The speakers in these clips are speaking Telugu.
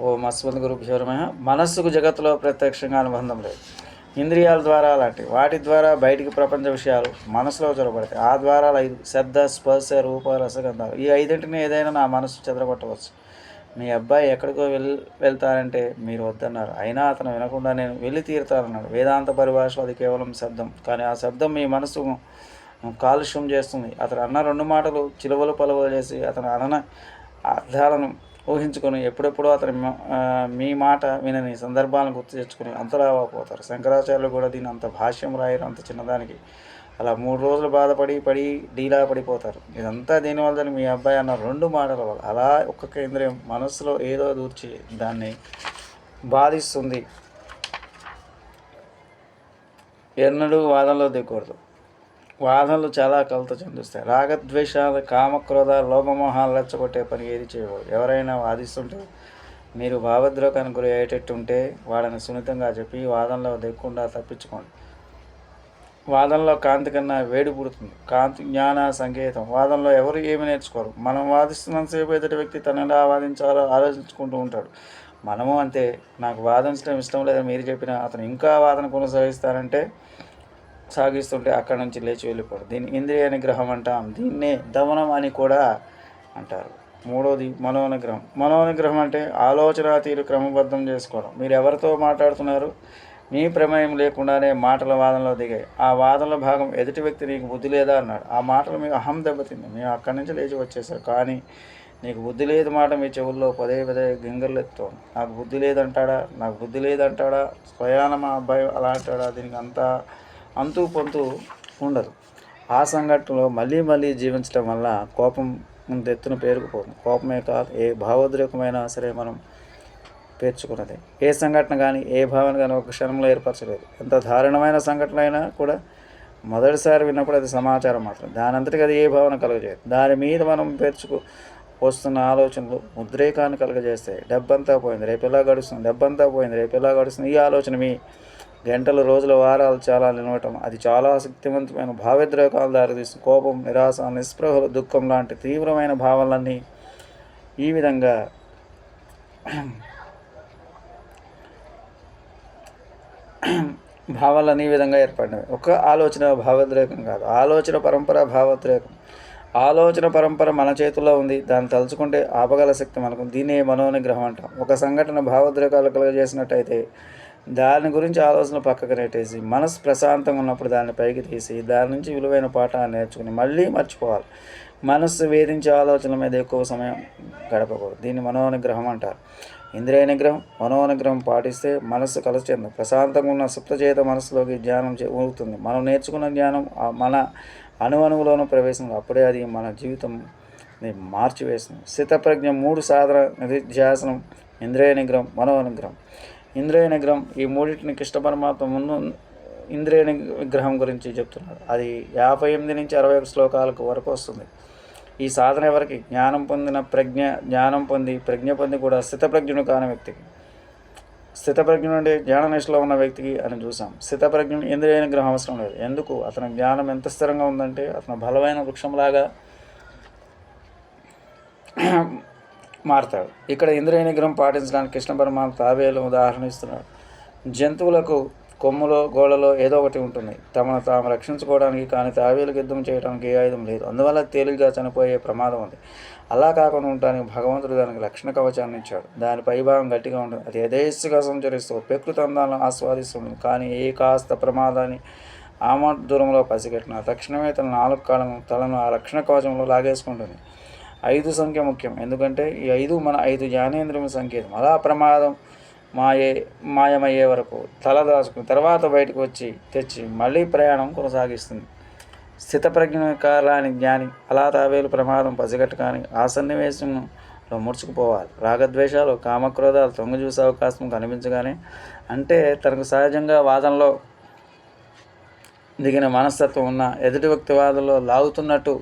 ఓ మత్స్వంత గురు శివరమయ మనస్సుకు జగత్తులో ప్రత్యక్షంగా అనుబంధం లేదు. ఇంద్రియాల ద్వారా అలాంటివి వాటి ద్వారా బయటికి ప్రపంచ విషయాలు మనసులో చొరబడతాయి. ఆ ద్వారా ఐదు శబ్ద స్పర్శ రూప రసగంధాలు ఈ ఐదింటిని ఏదైనా నా మనసు చెదరగొట్టవచ్చు. మీ అబ్బాయి ఎక్కడికో వెళ్ వెళ్తారంటే మీరు వద్దన్నారు. అయినా అతను వినకుండా నేను వెళ్ళి తీరుతానన్నాడు. వేదాంత పరిభాషలో అది కేవలం శబ్దం. కానీ ఆ శబ్దం మీ మనసు కాలుష్యం చేస్తుంది. అతను అన్న రెండు మాటలు చిలువలు పలువలు చేసి అతను అనన అర్థాలను ఊహించుకొని ఎప్పుడెప్పుడో అతని మీ మాట వినని సందర్భాలను గుర్తు తెచ్చుకొని అంతరావాపోతారు పోతారు శంకరాచార్యులు కూడా దీని అంత భాష్యం రాయరు అంత చిన్నదానికి. అలా మూడు రోజులు బాధపడి పడి డీలా పడిపోతారు. ఇదంతా దీనివల్ల మీ అబ్బాయి అన్న రెండు మాటల వల్ల. అలా ఒక్క కేంద్రం మనస్సులో ఏదో దూర్చి దాన్ని బాధిస్తుంది. ఎన్నడూ వాదనలో దిగకూడదు. వాదనలు చాలా కలత చెందిస్తాయి. రాగద్వేషాలు కామక్రోధ లోభమోహాలు రెచ్చగొట్టే పని ఏది చేయకూడదు ఎవరైనా వాదిస్తుంటే మీరు భావద్రోగానికి గురి అయ్యేటట్టు ఉంటే వాళ్ళని సున్నితంగా చెప్పి వాదనలో దిక్కుండా తప్పించుకోండి. వాదనలో కాంతి కన్నా వేడి పుడుతుంది. కాంతి జ్ఞాన సంకేతం. వాదనలో ఎవరు ఏమి నేర్చుకోరు? మనం వాదిస్తున్నంతసేపు ఎదుటి వ్యక్తి తను ఎలా వాదించాలో ఆలోచించుకుంటూ ఉంటాడు. మనము అంతే. నాకు వాదించడం ఇష్టం లేదని మీరు చెప్పినా అతను ఇంకా వాదన కొనసాగిస్తారంటే సాగిస్తుంటే అక్కడ నుంచి లేచి వెళ్ళిపోవడం దీన్ని ఇంద్రియ నిగ్రహం అంటాం. దీన్నే దమనం అని కూడా అంటారు. మూడోది మనోనిగ్రహం. మనోనిగ్రహం అంటే ఆలోచన తీరు క్రమబద్ధం చేసుకోవడం. మీరు ఎవరితో మాట్లాడుతున్నారు? మీ ప్రమేయం లేకుండానే మాటల వాదనలో దిగాయి. ఆ వాదనల భాగం ఎదుటి వ్యక్తి నీకు బుద్ధి లేదా అన్నాడు. ఆ మాటలు మీకు అహం దెబ్బతింది మేము అక్కడి నుంచి లేచి వచ్చేసారు కానీ నీకు బుద్ధి లేదు మాట మీ చెవుల్లో పదే పదే గింగర్లెత్తుతోంది నాకు బుద్ధి లేదంటాడా? నాకు బుద్ధి లేదంటాడా? స్వయాన మా అబ్బాయి అలా అంటాడా? దీనికి అంతా అంతు పొంతు ఉండదు. ఆ సంఘటనలో మళ్ళీ మళ్ళీ జీవించడం వల్ల కోపం ముందు ఎత్తున పేరుకుపోతుంది. కోపమే కాదు ఏ భావోద్రేకమైనా సరే మనం పేర్చుకున్నది. ఏ సంఘటన కానీ ఏ భావన కానీ ఒక క్షణంలో ఏర్పరచలేదు. ఎంత దారుణమైన సంఘటన అయినా కూడా మొదటిసారి విన్నప్పుడు అది సమాచారం మాత్రం దాని అంతటికి అది ఏ భావన కలుగజేయదు. దాని మీద మనం పేర్చుకు వస్తున్న ఆలోచనలు ఉద్రేకాన్ని కలుగజేస్తాయి. డబ్బంతా పోయింది రేపు ఎలా గడుస్తుంది డబ్బంతా పోయింది రేపు ఎలా గడుస్తుంది ఈ ఆలోచన మీ గంటలు రోజుల వారాలు చాలా నిలవటం. అది చాలా శక్తివంతమైన భావోద్రేకాలు దారితీస్తుంది. కోపం నిరాశ నిస్పృహలు దుఃఖం లాంటి తీవ్రమైన భావాలన్నీ ఈ విధంగా భావాలన్నీ ఈ విధంగా ఏర్పడినవి. ఒక ఆలోచన భావోద్రేకం కాదు. ఆలోచన పరంపర భావోద్రేకం. ఆలోచన పరంపర మన చేతుల్లో ఉంది. దాన్ని తలుచుకుంటే ఆపగల శక్తి మనకు దీన్నే మనోనిగ్రహం అంటాం. ఒక సంఘటన భావోద్రేకాలు కలుగజేసినట్టయితే దాని గురించి ఆలోచన పక్కకు నెట్టేసి మనసు ప్రశాంతంగా ఉన్నప్పుడు దాన్ని పైకి తీసి దాని నుంచి విలువైన పాఠాన్ని నేర్చుకుని మళ్ళీ మర్చిపోవాలి. మనస్సు వేధించే ఆలోచనల మీద ఎక్కువ సమయం గడపకూడదు. దీన్ని మనోనిగ్రహం అంటారు. ఇంద్రియ నిగ్రహం మనోనిగ్రహం పాటిస్తే మనస్సు కలసి ప్రశాంతంగా ఉన్న సుప్తచేత మనసులోకి జ్ఞానం చే- ఊరుతుంది. మనం నేర్చుకున్న జ్ఞానం మన అణువణువులోనూ ప్రవేశం అప్పుడే అది మన జీవితం మార్చివేస్తుంది. స్థితప్రజ్ఞ మూడు సాధన నిధిధ్యాసనం ఇంద్రియ నిగ్రహం మనోనిగ్రహం. ఇంద్రియ నిగ్రహం ఈ మూడింటిని కృష్ణ పరమాత్మ ముందు ఇంద్రియ నిగ్రహం గురించి చెప్తున్నారు అది యాభై ఎనిమిది నుంచి అరవై ఒక శ్లోకాలకు వరకు వస్తుంది. ఈ సాధన ఎవరికి? జ్ఞానం పొందిన ప్రజ్ఞ జ్ఞానం పొంది ప్రజ్ఞ పొంది కూడా స్థితప్రజ్ఞుడు కాని వ్యక్తికి. స్థితప్రజ్ఞ నుండి జ్ఞాన నిష్ఠలో ఉన్న వ్యక్తికి అని చూసాం. స్థితప్రజ్ఞుడు ఇంద్రియ నిగ్రహం అవసరం లేదు. ఎందుకు? అతని జ్ఞానం ఎంత స్థిరంగా ఉందంటే అతను బలమైన వృక్షంలాగా మారతాడు ఇక్కడ ఇంద్రియ నిగ్రహం పాటించడానికి కృష్ణ పరమాత్మ తాబేలు ఉదాహరణ ఇస్తున్నాడు. జంతువులకు కొమ్ములో గోడలో ఏదో ఒకటి ఉంటుంది. తమను తాము రక్షించుకోవడానికి కానీ తాబేలుకు యుద్ధం చేయడానికి ఏ ఆయుధం లేదు. అందువల్ల తేలిగ్గా చనిపోయే ప్రమాదం ఉంది. అలా కాకుండా ఉండటానికి భగవంతుడు దానికి రక్షణ కవచాన్ని ఇచ్చాడు. దాని పైభాగం గట్టిగా ఉంటుంది. అది యథేచ్ఛగా సంచరిస్తూ ప్రకృతి అందాలను ఆస్వాదిస్తుంది. కానీ ఏ కాస్త ప్రమాదాన్ని ఆమ దూరంలో పసిగట్టిన తక్షణమే తన నాలుగు కాలం తలను ఆ రక్షణ కవచంలో లాగేసుకుంటుంది. ఐదు సంఖ్య ముఖ్యం. ఎందుకంటే ఈ ఐదు మన ఐదు జ్ఞానేంద్రియ సంకేతం. అలా ప్రమాదం మాయే మాయమయ్యే వరకు తల దాచుకుని తర్వాత బయటకు వచ్చి తెచ్చి మళ్ళీ ప్రయాణం కొనసాగిస్తుంది. స్థితప్రజ్ఞ కాలాని జ్ఞాని అలా తావేలు ప్రమాదం పసిగట్టు కానీ ఆ సన్నివేశంలో ముడుచుకుపోవాలి. రాగద్వేషాలు కామక్రోధాలు తొంగి చూసే అవకాశం కనిపించగానే అంటే తనకు సహజంగా వాదనలో దిగిన మనస్తత్వం ఉన్న ఎదుటి వ్యక్తి వాదనలో లాగుతున్నట్టు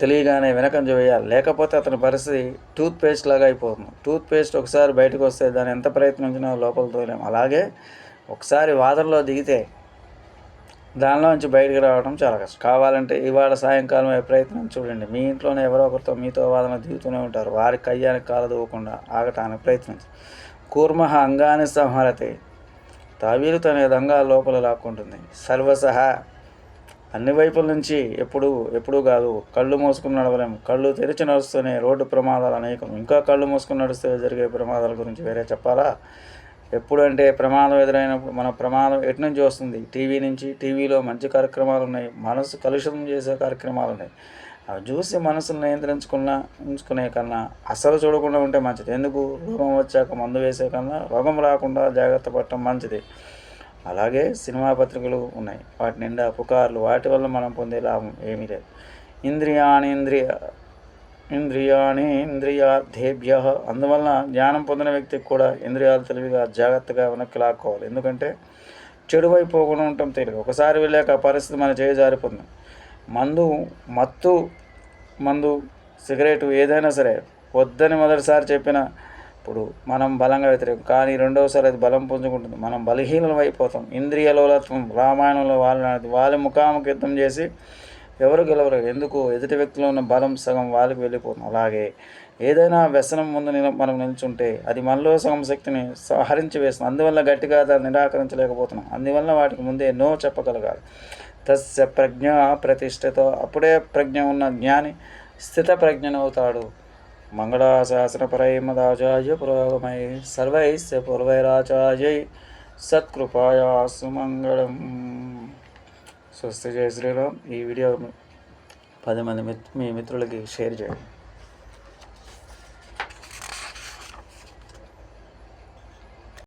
తెలియగానే వెనకంజ వేయాలి. లేకపోతే అతని పరిస్థితి టూత్ పేస్ట్ లాగా అయిపోతుంది. టూత్ పేస్ట్ ఒకసారి బయటకు వస్తే దాన్ని ఎంత ప్రయత్నించినా లోపల తోలేము. అలాగే ఒకసారి వాదనలో దిగితే దానిలో నుంచి బయటకు రావడం చాలా కష్టం. కావాలంటే ఇవాళ సాయంకాలం ప్రయత్నం చూడండి. మీ ఇంట్లోనే ఎవరో ఒకరితో మీతో వాదన దిగుతూనే ఉంటారు. వారి కయ్యానికి కాలదవ్వకుండా ఆగటానికి ప్రయత్నించు. కూర్మహ అంగాన్ని సంహరతే. తావీలు తన విధంగా లోపల లాక్కుంటుంది. సర్వసహ అన్ని వైపుల నుంచి ఎప్పుడు ఎప్పుడు కాదు కళ్ళు మూసుకుని నడవలేము. కళ్ళు తెరిచి నడుస్తూనే రోడ్డు ప్రమాదాలు అనేకం. ఇంకా కళ్ళు మూసుకుని నడుస్తే జరిగే ప్రమాదాల గురించి వేరే చెప్పాలా? ఎప్పుడంటే ప్రమాదం ఎదురైనప్పుడు మన ప్రమాదం ఎటు నుంచి వస్తుంది? టీవీ నుంచి టీవీలో మంచి కార్యక్రమాలు ఉన్నాయి. మనసు కలుషితం చేసే కార్యక్రమాలు ఉన్నాయి. అవి చూసి మనసును నియంత్రించుకున్న ఉంచుకునే కన్నా అసలు చూడకుండా ఉంటే మంచిది. ఎందుకు? రోగం వచ్చాక మందు వేసే కన్నా రోగం రాకుండా జాగ్రత్త పడటం మంచిది. అలాగే సినిమా పత్రికలు ఉన్నాయి. వాటి నిండా పుకార్లు వాటి వల్ల మనం పొందే లాభం ఏమీ లేదు. ఇంద్రియాణి ఇంద్రియ ఇంద్రియాణి ఇంద్రియార్థేభ్య. అందువలన జ్ఞానం పొందిన వ్యక్తికి కూడా ఇంద్రియాలు తెలివిగా జాగ్రత్తగా వెనక్కి లాక్కోవాలి. ఎందుకంటే చెడు పోకుండా ఉండటం తెలియదు ఒకసారి వెళ్ళాక పరిస్థితి మన చేయి జారిపోతుంది. మందు మత్తు మందు సిగరెట్ ఏదైనా సరే వద్దని మొదటిసారి చెప్పిన ఇప్పుడు మనం బలంగా వ్యతిరేకం. కానీ రెండవసారి అది బలం పుంజుకుంటుంది. మనం బలహీనం అయిపోతాం. ఇంద్రియ లోలత్వం రామాయణంలో వాళ్ళని వాళ్ళ ముఖాముఖి యుద్ధం చేసి ఎవరు గెలవరు ఎందుకు? ఎదుటి వ్యక్తిలో ఉన్న బలం సగం వాళ్ళకి వెళ్ళిపోతుంది. అలాగే ఏదైనా వ్యసనం ముందు మనం నిల్చుంటే అది మనలో సగం శక్తిని సహరించి వేస్తుంది. అందువల్ల గట్టిగా దాన్ని నిరాకరించలేకపోతున్నాం. అందువల్ల వాటికి ముందే నో చెప్పగలగాలి. తస్య ప్రజ్ఞ ప్రతిష్టతో అప్పుడే ప్రజ్ఞ ఉన్న జ్ఞాని స్థిత ప్రజ్ఞనవుతాడు. మంగళాశాసనపరైమదాచార్య పురోగమై సర్వైస్య పూర్వైరాచార్యై సత్కృపాయా సుమంగళం స్వస్తి జయ శ్రీరామ్ ఈ వీడియో పది మంది మిత్ మీ మిత్రులకి షేర్ చేయండి.